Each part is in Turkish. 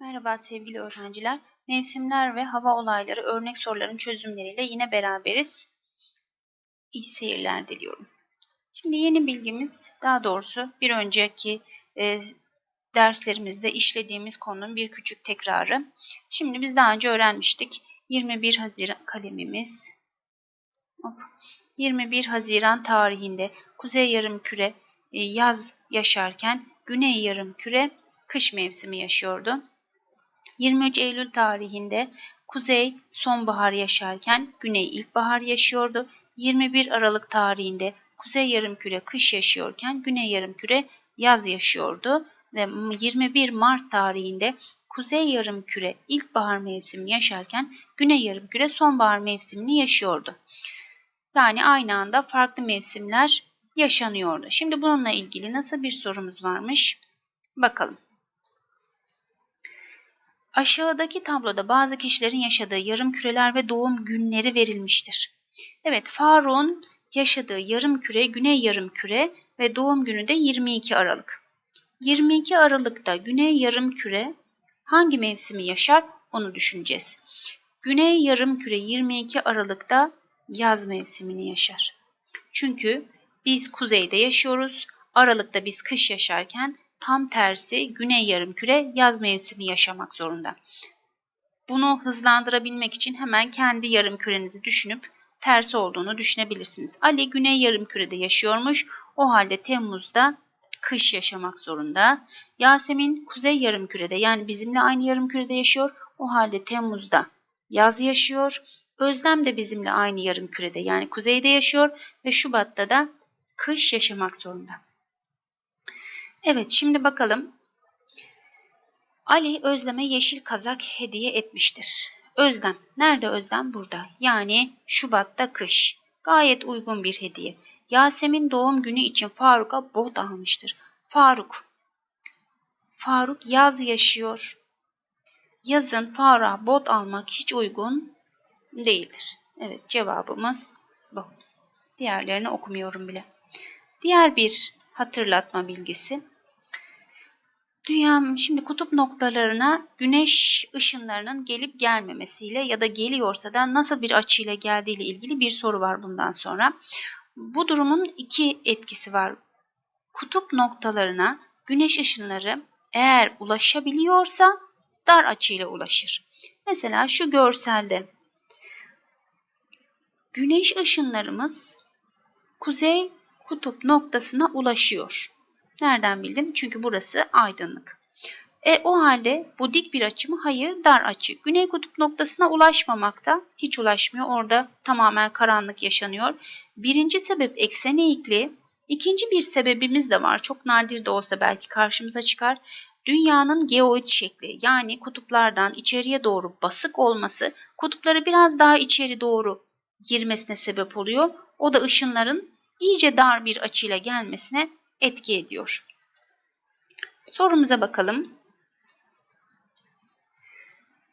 Merhaba sevgili öğrenciler. Mevsimler ve hava olayları örnek soruların çözümleriyle yine beraberiz. İyi seyirler diliyorum. Şimdi yeni bilgimiz, daha doğrusu bir önceki e, derslerimizde işlediğimiz konunun bir küçük tekrarı. Şimdi biz daha önce öğrenmiştik. 21 Haziran kalemimiz. Hop. 21 Haziran tarihinde Kuzey Yarımküre e, yaz yaşarken Güney Yarımküre kış mevsimi yaşıyordu. 23 Eylül tarihinde Kuzey sonbahar yaşarken Güney ilkbahar yaşıyordu. 21 Aralık tarihinde Kuzey Yarımküre kış yaşıyorken Güney Yarımküre yaz yaşıyordu ve 21 Mart tarihinde Kuzey Yarımküre ilkbahar mevsimi yaşarken Güney Yarımküre sonbahar mevsimini yaşıyordu. Yani aynı anda farklı mevsimler yaşanıyordu. Şimdi bununla ilgili nasıl bir sorumuz varmış? Bakalım. Aşağıdaki tabloda bazı kişilerin yaşadığı yarım küreler ve doğum günleri verilmiştir. Evet, Faruk'un yaşadığı yarım küre, güney yarım küre ve doğum günü de 22 Aralık. 22 Aralık'ta güney yarım küre hangi mevsimi yaşar onu düşüneceğiz. Güney yarım küre 22 Aralık'ta yaz mevsimini yaşar. Çünkü biz kuzeyde yaşıyoruz. Aralık'ta biz kış yaşarken tam tersi güney yarımküre yaz mevsimi yaşamak zorunda. Bunu hızlandırabilmek için hemen kendi yarımkürenizi düşünüp tersi olduğunu düşünebilirsiniz. Ali güney yarımkürede yaşıyormuş. O halde Temmuz'da kış yaşamak zorunda. Yasemin kuzey yarımkürede yani bizimle aynı yarımkürede yaşıyor. O halde Temmuz'da yaz yaşıyor. Özlem de bizimle aynı yarımkürede yani kuzeyde yaşıyor ve Şubat'ta da kış yaşamak zorunda. Evet şimdi bakalım. Ali Özlem'e yeşil kazak hediye etmiştir. Özlem. Nerede Özlem? Burada. Yani Şubat'ta kış. Gayet uygun bir hediye. Yasemin doğum günü için Faruk'a bot almıştır. Faruk. Faruk yaz yaşıyor. Yazın Faruk'a bot almak hiç uygun değildir. Evet cevabımız bu. Diğerlerini okumuyorum bile. Diğer bir hatırlatma bilgisi. Dünya şimdi kutup noktalarına güneş ışınlarının gelip gelmemesiyle ya da geliyorsa da nasıl bir açıyla geldiği ile ilgili bir soru var bundan sonra. Bu durumun iki etkisi var. Kutup noktalarına güneş ışınları eğer ulaşabiliyorsa dar açıyla ulaşır. Mesela şu görselde güneş ışınlarımız kuzey kutup noktasına ulaşıyor. Nereden bildim? Çünkü burası aydınlık. E o halde bu dik bir açı mı? Hayır, dar açı. Güney kutup noktasına ulaşmamakta. Hiç ulaşmıyor. Orada tamamen karanlık yaşanıyor. Birinci sebep eksen eğikliği. İkinci bir sebebimiz de var. Çok nadir de olsa belki karşımıza çıkar. Dünyanın geoid şekli yani kutuplardan içeriye doğru basık olması kutupları biraz daha içeri doğru girmesine sebep oluyor. O da ışınların iyice dar bir açıyla gelmesine etki ediyor. Sorumuza bakalım.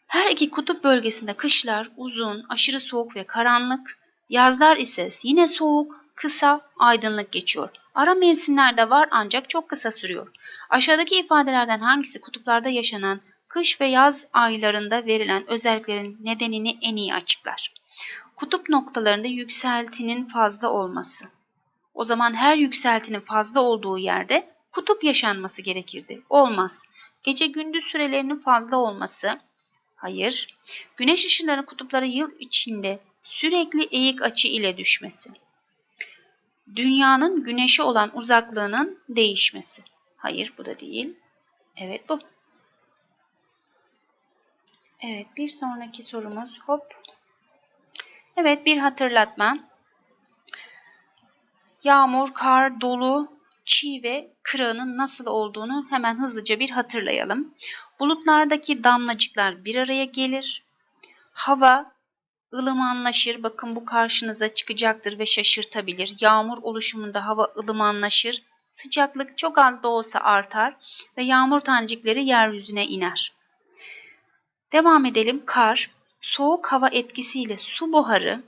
Her iki kutup bölgesinde kışlar uzun, aşırı soğuk ve karanlık, yazlar ise yine soğuk, kısa, aydınlık geçiyor. Ara mevsimler de var ancak çok kısa sürüyor. Aşağıdaki ifadelerden hangisi kutuplarda yaşanan kış ve yaz aylarında verilen özelliklerin nedenini en iyi açıklar? Kutup noktalarında yükseltinin fazla olması. O zaman her yükseltinin fazla olduğu yerde kutup yaşanması gerekirdi. Olmaz. Gece gündüz sürelerinin fazla olması. Hayır. Güneş ışınlarının kutuplara yıl içinde sürekli eğik açı ile düşmesi. Dünyanın güneşe olan uzaklığının değişmesi. Hayır bu da değil. Evet bu. Evet bir sonraki sorumuz hop. Evet bir hatırlatma. Yağmur, kar, dolu, çiğ ve kırağının nasıl olduğunu hemen hızlıca bir hatırlayalım. Bulutlardaki damlacıklar bir araya gelir. Hava ılımanlaşır. Bakın bu karşınıza çıkacaktır ve şaşırtabilir. Yağmur oluşumunda hava ılımanlaşır. Sıcaklık çok az da olsa artar ve yağmur tanecikleri yeryüzüne iner. Devam edelim. Kar, soğuk hava etkisiyle su buharı,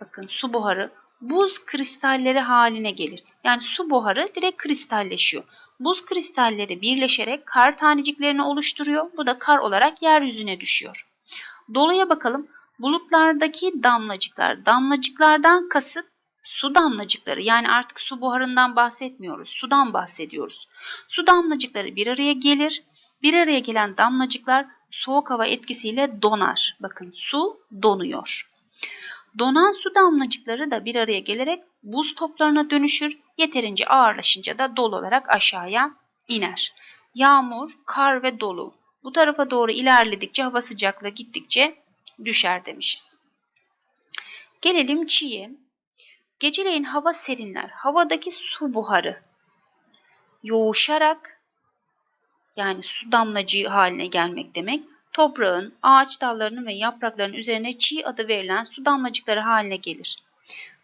bakın su buharı buz kristalleri haline gelir. Yani su buharı direkt kristalleşiyor. Buz kristalleri birleşerek kar taneciklerini oluşturuyor. Bu da kar olarak yeryüzüne düşüyor. Doluya bakalım. Bulutlardaki damlacıklar. Damlacıklardan kasıt su damlacıkları. Yani artık su buharından bahsetmiyoruz. Sudan bahsediyoruz. Su damlacıkları bir araya gelir. Bir araya gelen damlacıklar soğuk hava etkisiyle donar. Bakın su donuyor. Donan su damlacıkları da bir araya gelerek buz toplarına dönüşür. Yeterince ağırlaşınca da dolu olarak aşağıya iner. Yağmur, kar ve dolu. Bu tarafa doğru ilerledikçe hava sıcaklığı gittikçe düşer demişiz. Gelelim çiğe. Geceleyin hava serinler. Havadaki su buharı yoğuşarak yani su damlacığı haline gelmek demek. Toprağın, ağaç dallarının ve yaprakların üzerine çiğ adı verilen su damlacıkları haline gelir.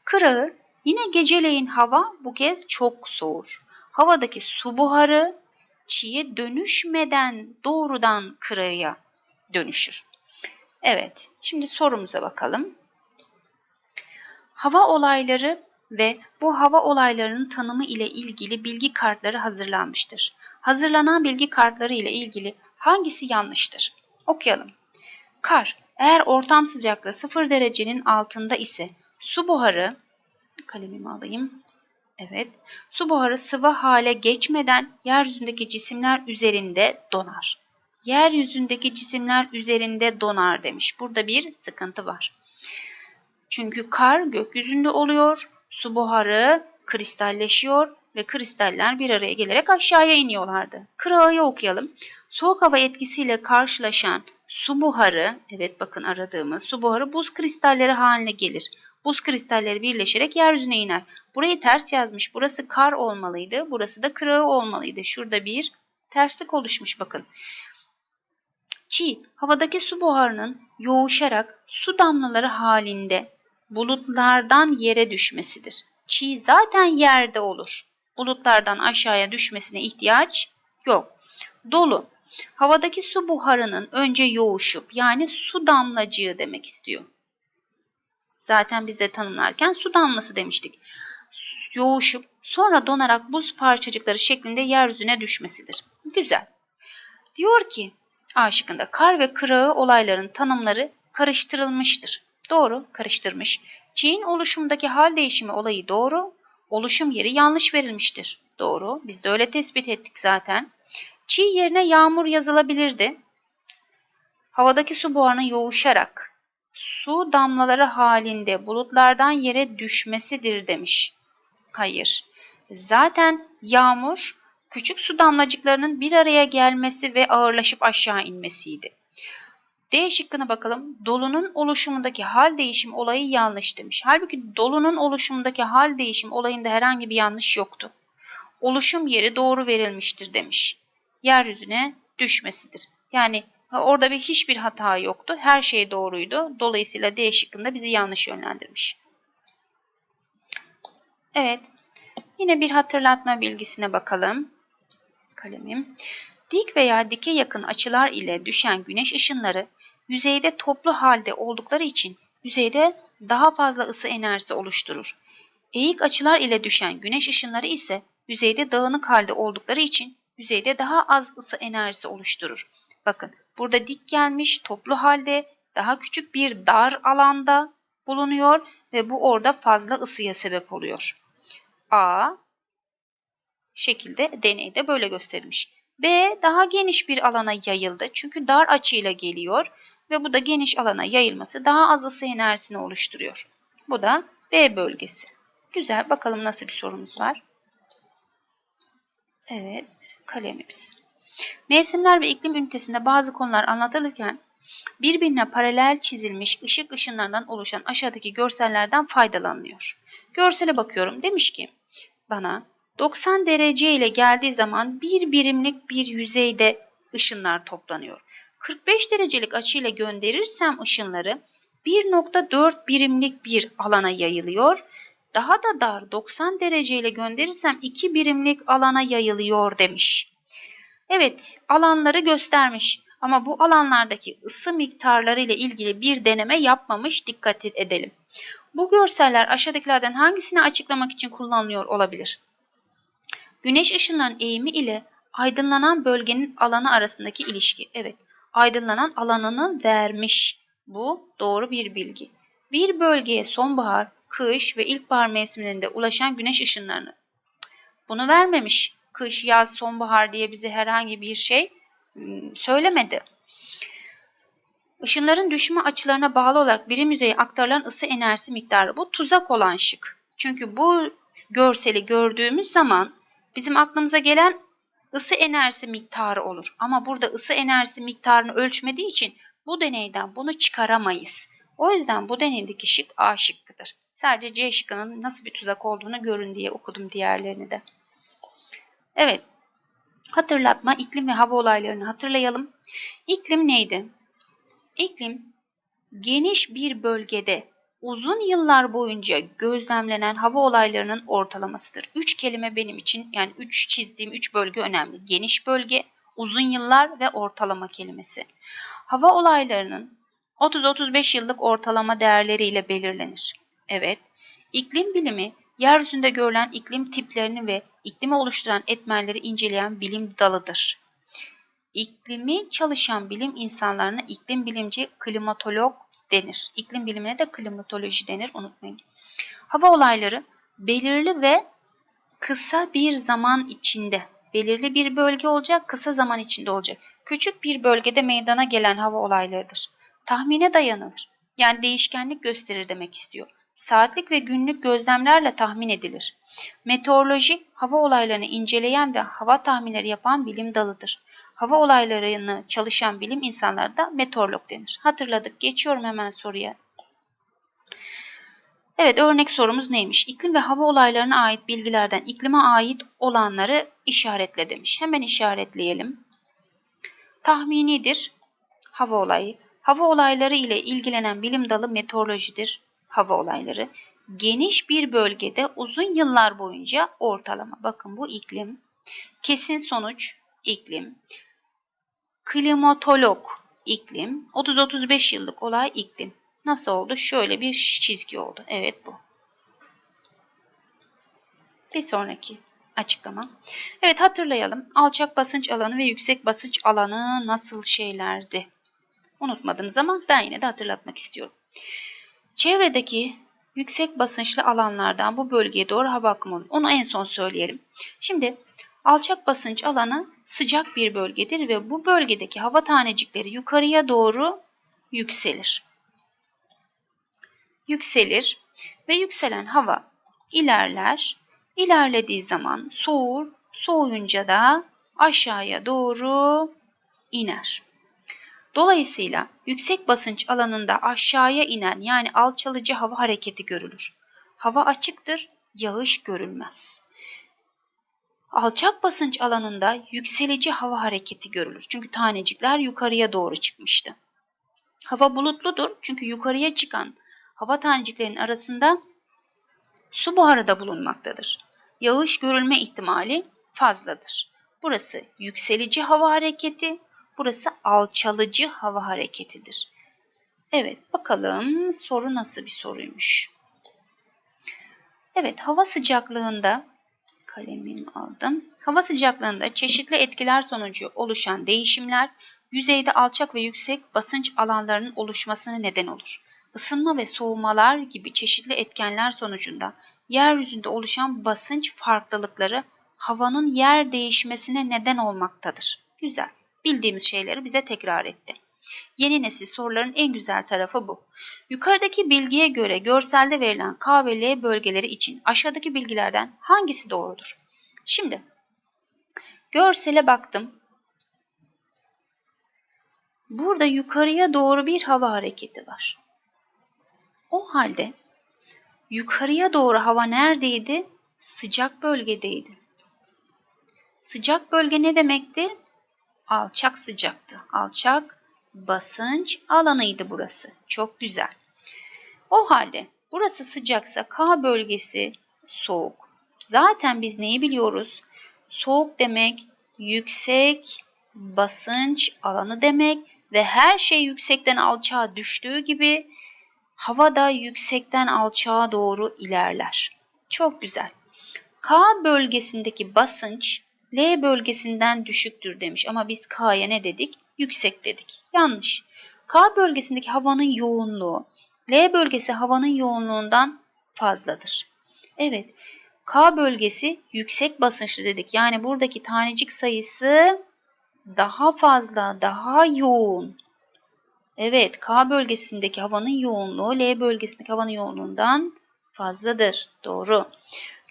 Kırağı yine geceleyin hava bu kez çok soğur. Havadaki su buharı çiğe dönüşmeden doğrudan kırağıya dönüşür. Evet, şimdi sorumuza bakalım. Hava olayları ve bu hava olaylarının tanımı ile ilgili bilgi kartları hazırlanmıştır. Hazırlanan bilgi kartları ile ilgili hangisi yanlıştır? Okuyalım. Kar, eğer ortam sıcaklığı 0 derecenin altında ise su buharı, kalemimi alayım. Evet, su buharı sıvı hale geçmeden yeryüzündeki cisimler üzerinde donar. Yeryüzündeki cisimler üzerinde donar demiş. Burada bir sıkıntı var. Çünkü kar gökyüzünde oluyor, su buharı kristalleşiyor ve kristaller bir araya gelerek aşağıya iniyorlardı. Kırağıyı okuyalım. Soğuk hava etkisiyle karşılaşan su buharı, evet bakın aradığımız su buharı buz kristalleri haline gelir. Buz kristalleri birleşerek yeryüzüne iner. Burayı ters yazmış. Burası kar olmalıydı. Burası da kırağı olmalıydı. Şurada bir terslik oluşmuş bakın. Çiğ, havadaki su buharının yoğuşarak su damlaları halinde bulutlardan yere düşmesidir. Çiğ zaten yerde olur. Bulutlardan aşağıya düşmesine ihtiyaç yok. Dolu, havadaki su buharının önce yoğuşup yani su damlacığı demek istiyor. Zaten biz de tanımlarken su damlası demiştik. Yoğuşup sonra donarak buz parçacıkları şeklinde yeryüzüne düşmesidir. Güzel. Diyor ki A şıkkında kar ve kırağı olayların tanımları karıştırılmıştır. Doğru, karıştırmış. Çiğin oluşumundaki hal değişimi olayı doğru, oluşum yeri yanlış verilmiştir. Doğru, biz de öyle tespit ettik zaten. Çiğ yerine yağmur yazılabilirdi. Havadaki su buharının yoğuşarak su damlaları halinde bulutlardan yere düşmesidir demiş. Hayır. Zaten yağmur küçük su damlacıklarının bir araya gelmesi ve ağırlaşıp aşağı inmesiydi. D şıkkına bakalım. Dolunun oluşumundaki hal değişim olayı yanlış demiş. Halbuki dolunun oluşumundaki hal değişim olayında herhangi bir yanlış yoktu. Oluşum yeri doğru verilmiştir demiş. Yeryüzüne düşmesidir. Yani orada bir hiçbir hata yoktu. Her şey doğruydu. Dolayısıyla D şıkkında bizi yanlış yönlendirmiş. Evet. Yine bir hatırlatma bilgisine bakalım. Kalemim. Dik veya dike yakın açılar ile düşen güneş ışınları yüzeyde toplu halde oldukları için yüzeyde daha fazla ısı enerjisi oluşturur. Eğik açılar ile düşen güneş ışınları ise yüzeyde dağınık halde oldukları için yüzeyde daha az ısı enerjisi oluşturur. Bakın burada dik gelmiş toplu halde daha küçük bir dar alanda bulunuyor ve bu orada fazla ısıya sebep oluyor. A şekilde deneyde böyle gösterilmiş. B daha geniş bir alana yayıldı çünkü dar açıyla geliyor ve bu da geniş alana yayılması daha az ısı enerjisini oluşturuyor. Bu da B bölgesi. Güzel bakalım nasıl bir sorumuz var. Evet kalemimiz. Mevsimler ve iklim ünitesinde bazı konular anlatılırken birbirine paralel çizilmiş ışık ışınlarından oluşan aşağıdaki görsellerden faydalanılıyor. Görsele bakıyorum. Demiş ki bana 90 derece ile geldiği zaman bir birimlik bir yüzeyde ışınlar toplanıyor. 45 derecelik açıyla gönderirsem ışınları 1.4 birimlik bir alana yayılıyor. Daha da dar 90 derece ile gönderirsem 2 birimlik alana yayılıyor demiş. Evet alanları göstermiş ama bu alanlardaki ısı miktarları ile ilgili bir deneme yapmamış dikkat edelim. Bu görseller aşağıdakilerden hangisini açıklamak için kullanılıyor olabilir? Güneş ışınlarının eğimi ile aydınlanan bölgenin alanı arasındaki ilişki. Evet, aydınlanan alanını vermiş. Bu doğru bir bilgi. Bir bölgeye sonbahar, kış ve ilkbahar mevsimlerinde ulaşan güneş ışınlarını. Bunu vermemiş. Kış, yaz, sonbahar diye bize herhangi bir şey ım, söylemedi. Işınların düşme açılarına bağlı olarak birim yüzeye aktarılan ısı enerjisi miktarı. Bu tuzak olan şık. Çünkü bu görseli gördüğümüz zaman bizim aklımıza gelen ısı enerjisi miktarı olur. Ama burada ısı enerjisi miktarını ölçmediği için bu deneyden bunu çıkaramayız. O yüzden bu deneydeki şık A şıkkıdır. Sadece C şıkkının nasıl bir tuzak olduğunu görün diye okudum diğerlerini de. Evet. Hatırlatma, iklim ve hava olaylarını hatırlayalım. İklim neydi? İklim geniş bir bölgede uzun yıllar boyunca gözlemlenen hava olaylarının ortalamasıdır. Üç kelime benim için yani üç çizdiğim üç bölge önemli. Geniş bölge, uzun yıllar ve ortalama kelimesi. Hava olaylarının 30-35 yıllık ortalama değerleriyle belirlenir. Evet, iklim bilimi yeryüzünde görülen iklim tiplerini ve iklimi oluşturan etmenleri inceleyen bilim dalıdır. İklimi çalışan bilim insanlarına iklim bilimci, klimatolog denir. İklim bilimine de klimatoloji denir unutmayın. Hava olayları belirli ve kısa bir zaman içinde, belirli bir bölge olacak, kısa zaman içinde olacak. Küçük bir bölgede meydana gelen hava olaylarıdır. Tahmine dayanılır. Yani değişkenlik gösterir demek istiyor. Saatlik ve günlük gözlemlerle tahmin edilir. Meteoroloji, hava olaylarını inceleyen ve hava tahminleri yapan bilim dalıdır. Hava olaylarını çalışan bilim insanları da meteorolog denir. Hatırladık. Geçiyorum hemen soruya. Evet örnek sorumuz neymiş? İklim ve hava olaylarına ait bilgilerden iklime ait olanları işaretle demiş. Hemen işaretleyelim. Tahminidir hava olayı. Hava olayları ile ilgilenen bilim dalı meteorolojidir hava olayları. Geniş bir bölgede uzun yıllar boyunca ortalama. Bakın bu iklim. Kesin sonuç iklim. Klimatolog iklim. 30-35 yıllık olay iklim. Nasıl oldu? Şöyle bir çizgi oldu. Evet bu. Bir sonraki açıklama. Evet hatırlayalım. Alçak basınç alanı ve yüksek basınç alanı nasıl şeylerdi? Unutmadığım zaman ben yine de hatırlatmak istiyorum. Çevredeki yüksek basınçlı alanlardan bu bölgeye doğru hava akımı. Onu en son söyleyelim. Şimdi alçak basınç alanı sıcak bir bölgedir ve bu bölgedeki hava tanecikleri yukarıya doğru yükselir. Yükselir ve yükselen hava ilerler. İlerlediği zaman soğur, soğuyunca da aşağıya doğru iner. Dolayısıyla yüksek basınç alanında aşağıya inen yani alçalıcı hava hareketi görülür. Hava açıktır, yağış görülmez. Alçak basınç alanında yükselici hava hareketi görülür. Çünkü tanecikler yukarıya doğru çıkmıştı. Hava bulutludur çünkü yukarıya çıkan hava taneciklerinin arasında su buharı da bulunmaktadır. Yağış görülme ihtimali fazladır. Burası yükselici hava hareketi, burası alçalıcı hava hareketidir. Evet bakalım soru nasıl bir soruymuş. Evet hava sıcaklığında kalemimi aldım. Hava sıcaklığında çeşitli etkiler sonucu oluşan değişimler yüzeyde alçak ve yüksek basınç alanlarının oluşmasına neden olur. Isınma ve soğumalar gibi çeşitli etkenler sonucunda yeryüzünde oluşan basınç farklılıkları havanın yer değişmesine neden olmaktadır. Güzel. Bildiğimiz şeyleri bize tekrar etti. Yeni nesil soruların en güzel tarafı bu. Yukarıdaki bilgiye göre görselde verilen K ve L bölgeleri için aşağıdaki bilgilerden hangisi doğrudur? Şimdi görsele baktım. Burada yukarıya doğru bir hava hareketi var. O halde yukarıya doğru hava neredeydi? Sıcak bölgedeydi. Sıcak bölge ne demekti? Alçak sıcaktı. Alçak basınç alanıydı burası. Çok güzel. O halde burası sıcaksa K bölgesi soğuk. Zaten biz neyi biliyoruz? Soğuk demek yüksek basınç alanı demek ve her şey yüksekten alçağa düştüğü gibi hava da yüksekten alçağa doğru ilerler. Çok güzel. K bölgesindeki basınç L bölgesinden düşüktür demiş. Ama biz K'ya ne dedik? Yüksek dedik. Yanlış. K bölgesindeki havanın yoğunluğu L bölgesi havanın yoğunluğundan fazladır. Evet. K bölgesi yüksek basınçlı dedik. Yani buradaki tanecik sayısı daha fazla, daha yoğun. Evet, K bölgesindeki havanın yoğunluğu L bölgesindeki havanın yoğunluğundan fazladır. Doğru.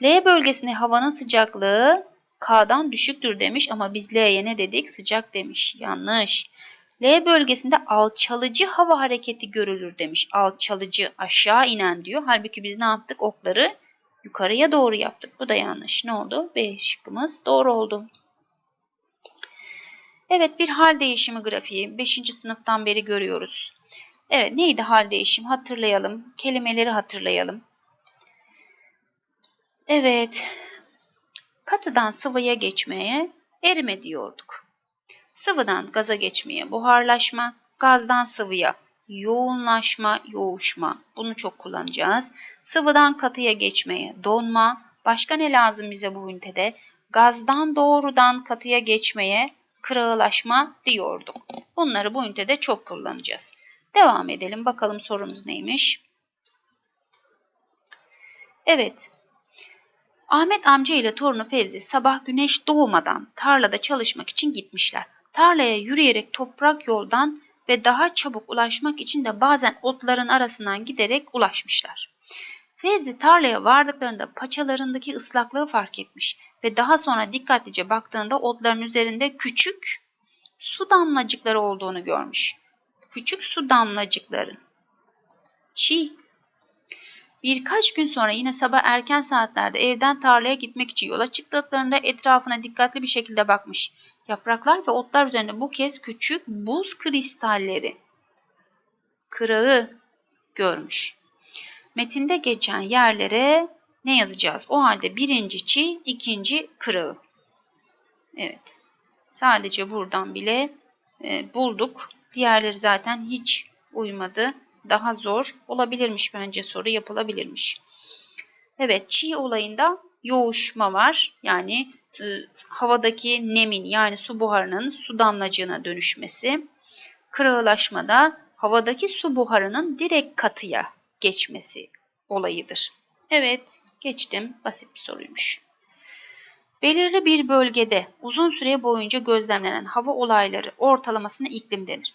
L bölgesinde havanın sıcaklığı K'dan düşüktür demiş ama biz L'ye ne dedik? Sıcak demiş. Yanlış. L bölgesinde alçalıcı hava hareketi görülür demiş. Alçalıcı aşağı inen diyor. Halbuki biz ne yaptık? Okları yukarıya doğru yaptık. Bu da yanlış. Ne oldu? B şıkkımız doğru oldu. Evet bir hal değişimi grafiği. 5. sınıftan beri görüyoruz. Evet neydi hal değişim? Hatırlayalım. Kelimeleri hatırlayalım. Evet. Katıdan sıvıya geçmeye erime diyorduk. Sıvıdan gaza geçmeye buharlaşma, gazdan sıvıya yoğunlaşma, yoğuşma. Bunu çok kullanacağız. Sıvıdan katıya geçmeye donma. Başka ne lazım bize bu ünitede? Gazdan doğrudan katıya geçmeye kırağılaşma diyorduk. Bunları bu ünitede çok kullanacağız. Devam edelim. Bakalım sorumuz neymiş? Evet. Ahmet amca ile torunu Fevzi sabah güneş doğmadan tarlada çalışmak için gitmişler. Tarlaya yürüyerek toprak yoldan ve daha çabuk ulaşmak için de bazen otların arasından giderek ulaşmışlar. Fevzi tarlaya vardıklarında paçalarındaki ıslaklığı fark etmiş ve daha sonra dikkatlice baktığında otların üzerinde küçük su damlacıkları olduğunu görmüş. Küçük su damlacıkları. Çiğ. Birkaç gün sonra yine sabah erken saatlerde evden tarlaya gitmek için yola çıktıklarında etrafına dikkatli bir şekilde bakmış. Yapraklar ve otlar üzerinde bu kez küçük buz kristalleri, kırağı görmüş. Metinde geçen yerlere ne yazacağız? O halde birinci çi, ikinci kırağı. Evet. Sadece buradan bile e, bulduk. Diğerleri zaten hiç uymadı. Daha zor olabilirmiş bence soru yapılabilirmiş. Evet çiğ olayında yoğuşma var. Yani e, havadaki nemin yani su buharının su damlacığına dönüşmesi. Kırağılaşmada havadaki su buharının direkt katıya geçmesi olayıdır. Evet geçtim basit bir soruymuş. Belirli bir bölgede uzun süre boyunca gözlemlenen hava olayları ortalamasına iklim denir.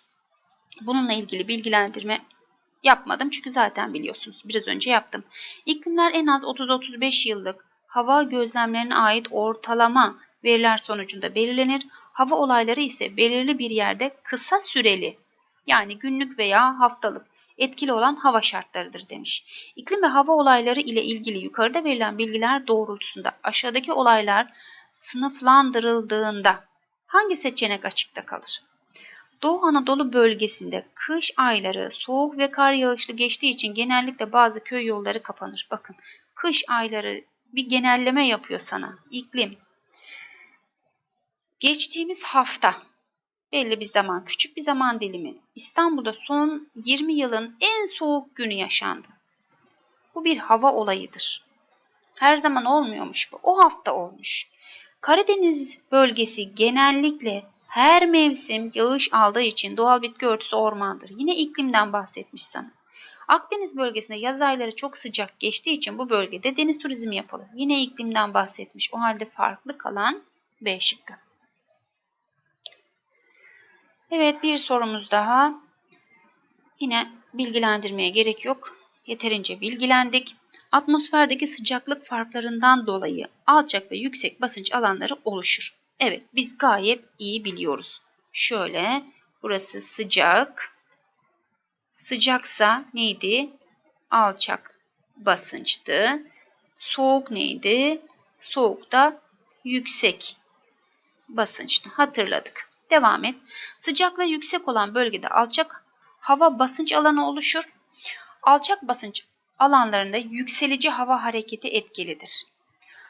Bununla ilgili bilgilendirme yapmadım çünkü zaten biliyorsunuz biraz önce yaptım. İklimler en az 30-35 yıllık hava gözlemlerine ait ortalama veriler sonucunda belirlenir. Hava olayları ise belirli bir yerde kısa süreli yani günlük veya haftalık etkili olan hava şartlarıdır demiş. İklim ve hava olayları ile ilgili yukarıda verilen bilgiler doğrultusunda aşağıdaki olaylar sınıflandırıldığında hangi seçenek açıkta kalır? Doğu Anadolu bölgesinde kış ayları soğuk ve kar yağışlı geçtiği için genellikle bazı köy yolları kapanır. Bakın kış ayları bir genelleme yapıyor sana. İklim. Geçtiğimiz hafta belli bir zaman, küçük bir zaman dilimi. İstanbul'da son 20 yılın en soğuk günü yaşandı. Bu bir hava olayıdır. Her zaman olmuyormuş bu. O hafta olmuş. Karadeniz bölgesi genellikle her mevsim yağış aldığı için doğal bitki örtüsü ormandır. Yine iklimden bahsetmiş sana. Akdeniz bölgesinde yaz ayları çok sıcak geçtiği için bu bölgede deniz turizmi yapılır. Yine iklimden bahsetmiş. O halde farklı kalan B şıkkı. Evet bir sorumuz daha. Yine bilgilendirmeye gerek yok. Yeterince bilgilendik. Atmosferdeki sıcaklık farklarından dolayı alçak ve yüksek basınç alanları oluşur. Evet biz gayet iyi biliyoruz. Şöyle burası sıcak. Sıcaksa neydi? Alçak basınçtı. Soğuk neydi? Soğuk da yüksek basınçtı. Hatırladık. Devam et. Sıcaklığı yüksek olan bölgede alçak hava basınç alanı oluşur. Alçak basınç alanlarında yükselici hava hareketi etkilidir.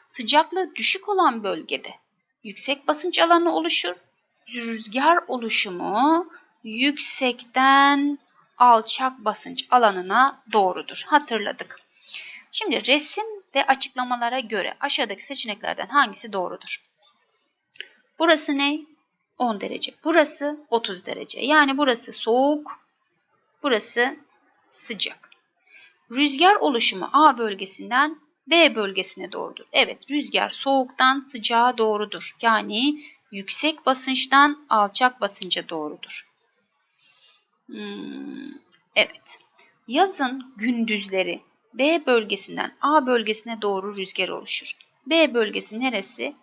Sıcaklığı düşük olan bölgede yüksek basınç alanı oluşur. Rüzgar oluşumu yüksekten alçak basınç alanına doğrudur. Hatırladık. Şimdi resim ve açıklamalara göre aşağıdaki seçeneklerden hangisi doğrudur? Burası ne? 10 derece. Burası 30 derece. Yani burası soğuk, burası sıcak. Rüzgar oluşumu A bölgesinden B bölgesine doğrudur. Evet, rüzgar soğuktan sıcağa doğrudur. Yani yüksek basınçtan alçak basınca doğrudur. Hmm, evet. Yazın gündüzleri B bölgesinden A bölgesine doğru rüzgar oluşur. B bölgesi neresi?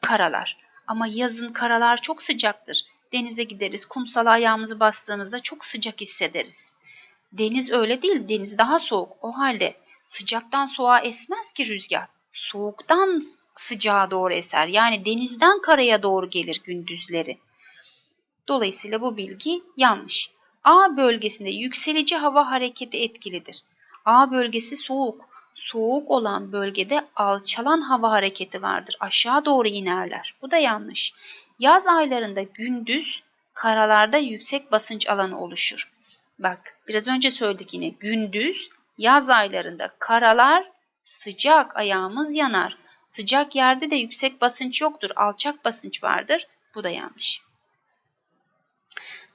Karalar. Ama yazın karalar çok sıcaktır. Denize gideriz, kumsala ayağımızı bastığımızda çok sıcak hissederiz. Deniz öyle değil, deniz daha soğuk. O halde sıcaktan soğuğa esmez ki rüzgar. Soğuktan sıcağa doğru eser. Yani denizden karaya doğru gelir gündüzleri. Dolayısıyla bu bilgi yanlış. A bölgesinde yükselici hava hareketi etkilidir. A bölgesi soğuk. Soğuk olan bölgede alçalan hava hareketi vardır. Aşağı doğru inerler. Bu da yanlış. Yaz aylarında gündüz karalarda yüksek basınç alanı oluşur. Bak biraz önce söyledik yine gündüz yaz aylarında karalar sıcak ayağımız yanar. Sıcak yerde de yüksek basınç yoktur. Alçak basınç vardır. Bu da yanlış.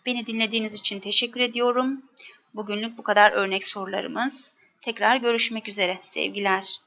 Beni dinlediğiniz için teşekkür ediyorum. Bugünlük bu kadar örnek sorularımız. Tekrar görüşmek üzere. Sevgiler.